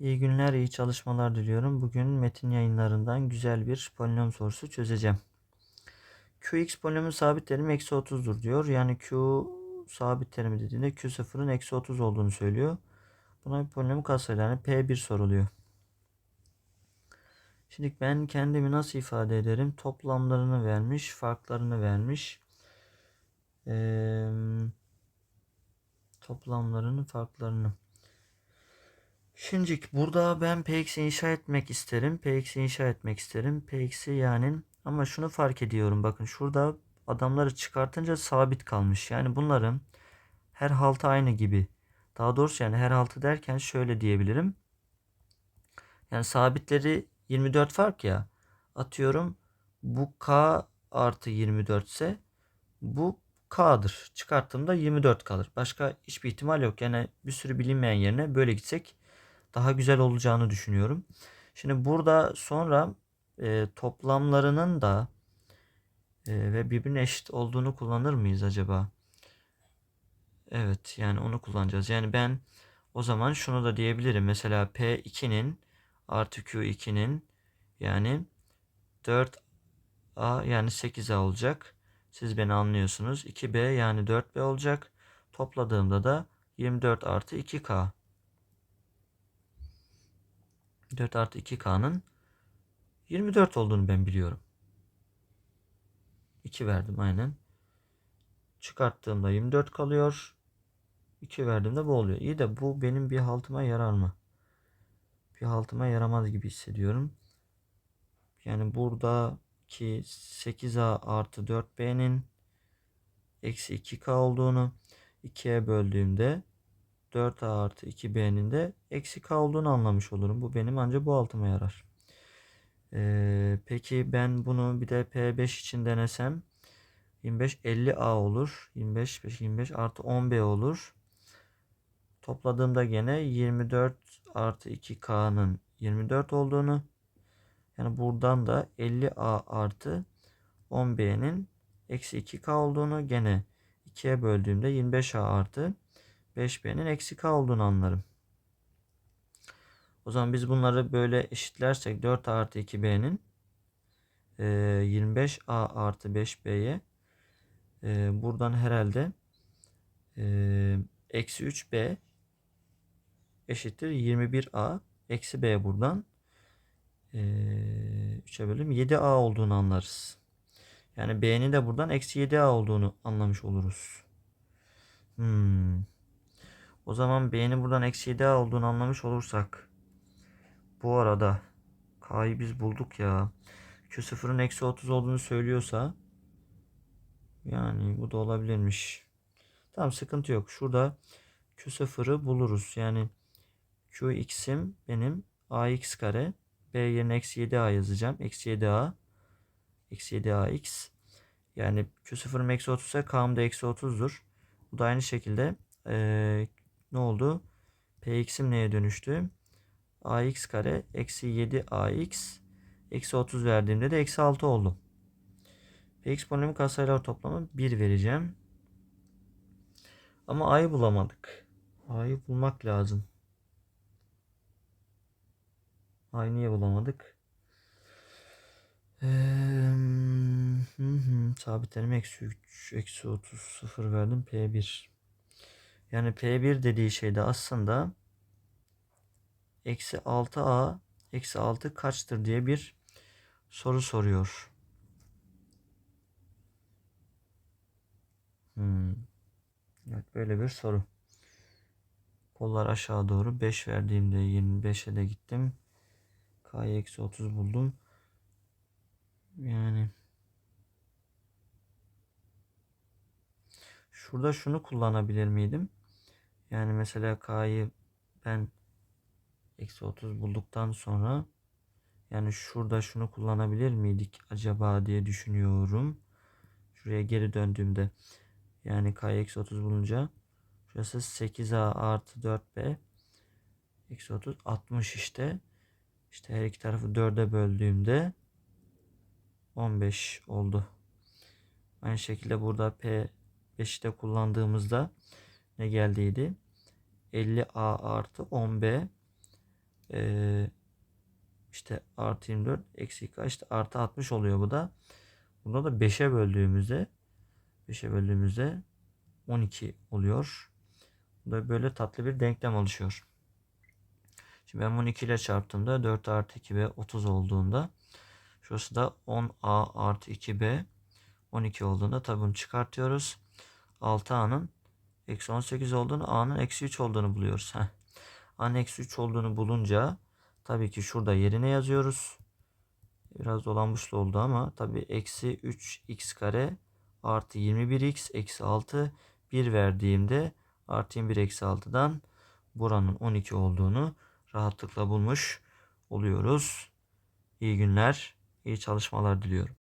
İyi günler, iyi çalışmalar diliyorum. Bugün metin yayınlarından güzel bir polinom sorusu çözeceğim. Qx polinomun sabit terimi eksi 30'dur diyor. Yani Q sabit terimi dediğinde Q0'ın eksi 30 olduğunu söylüyor. Buna bir polinom katsayılı yani P1 soruluyor. Şimdi ben kendimi nasıl ifade ederim? Toplamlarını vermiş, farklarını vermiş. Ee, toplamlarını, farklarını. Şimdi burada ben Px'i inşa etmek isterim. Px'i inşa etmek isterim. Px'i yani ama şunu fark ediyorum. Bakın şurada adamları çıkartınca sabit kalmış. Yani bunların her haltı aynı gibi. Daha doğrusu yani her haltı derken şöyle diyebilirim. Yani sabitleri 24 fark ya. Atıyorum bu k artı 24 ise bu k'dır. Çıkarttığımda 24 kalır. Başka hiçbir ihtimal yok. Yani bir sürü bilinmeyen yerine böyle gitsek daha güzel olacağını düşünüyorum. Şimdi burada sonra e, toplamlarının da e, ve birbirine eşit olduğunu kullanır mıyız acaba? Evet yani onu kullanacağız. Yani ben o zaman şunu da diyebilirim. Mesela P2'nin artı Q2'nin yani 4A yani 8A olacak. Siz beni anlıyorsunuz. 2B yani 4B olacak. Topladığımda da 24 artı 2K. 4 artı 2K'nın 24 olduğunu ben biliyorum. 2 verdim aynen. Çıkarttığımda 24 kalıyor. 2 verdiğimde bu oluyor. İyi de bu benim bir haltıma yarar mı? Bir haltıma yaramaz gibi hissediyorum. Yani buradaki 8A artı 4B'nin eksi 2K olduğunu 2'ye böldüğümde 4A artı 2B'nin de eksi K olduğunu anlamış olurum. Bu benim ancak bu altıma yarar. Ee, peki ben bunu bir de P5 için denesem 25 50A olur. 25 5 25 artı 10B olur. Topladığımda gene 24 artı 2K'nın 24 olduğunu yani buradan da 50A artı 10B'nin eksi 2K olduğunu gene 2'ye böldüğümde 25A artı 5B'nin eksi K olduğunu anlarım. O zaman biz bunları böyle eşitlersek 4 artı 2B'nin 25A artı 5B'ye buradan herhalde eksi 3B eşittir 21A eksi B buradan 3'e bölüm 7A olduğunu anlarız. Yani B'nin de buradan eksi 7A olduğunu anlamış oluruz. Hmm. O zaman B'nin buradan eksi 7A olduğunu anlamış olursak. Bu arada K'yı biz bulduk ya. Q0'ın eksi 30 olduğunu söylüyorsa. Yani bu da olabilirmiş. Tamam sıkıntı yok. Şurada Q0'ı buluruz. Yani Qx'im benim ax kare. B yerine eksi 7a yazacağım. Eksi 7a. Eksi 7ax. Yani Q0'ım eksi 30 ise K'm da eksi 30'dur. Bu da aynı şekilde e, ne oldu? Px'im neye dönüştü? ax kare eksi 7ax eksi 30 verdiğimde de eksi 6 oldu. Px polinomi katsayılar toplamı 1 vereceğim. Ama a'yı bulamadık. A'yı bulmak lazım. A'yı niye bulamadık? Ee, hı hı, sabitlerim eksi 3, eksi 30, 0 verdim. P1. Yani P1 dediği şey de aslında eksi 6A eksi 6 kaçtır diye bir soru soruyor. Hmm. Evet böyle bir soru. Kollar aşağı doğru 5 verdiğimde 25'e de gittim. K'yı eksi 30 buldum. Yani şurada şunu kullanabilir miydim? Yani mesela K'yı ben eksi 30 bulduktan sonra yani şurada şunu kullanabilir miydik acaba diye düşünüyorum. Şuraya geri döndüğümde yani k eksi 30 bulunca şurası 8a artı 4b eksi 30 60 işte. İşte her iki tarafı 4'e böldüğümde 15 oldu. Aynı şekilde burada P5'i de kullandığımızda ne geldiydi? 50A artı 10B Ee, işte artı 24 eksi kaç artı 60 oluyor bu da. Bunda da 5'e böldüğümüzde 5'e böldüğümüzde 12 oluyor. Bu da böyle tatlı bir denklem oluşuyor. Şimdi ben bunu 2 ile çarptığımda 4 artı 2b 30 olduğunda şurası da 10a artı 2b 12 olduğunda tabi bunu çıkartıyoruz. 6a'nın eksi 18 olduğunu a'nın eksi 3 olduğunu buluyoruz. Heh. a'nın eksi 3 olduğunu bulunca tabii ki şurada yerine yazıyoruz. Biraz dolanmışlı oldu ama tabii eksi 3x kare artı 21x eksi 6 1 verdiğimde artı 21 eksi 6'dan buranın 12 olduğunu rahatlıkla bulmuş oluyoruz. İyi günler, iyi çalışmalar diliyorum.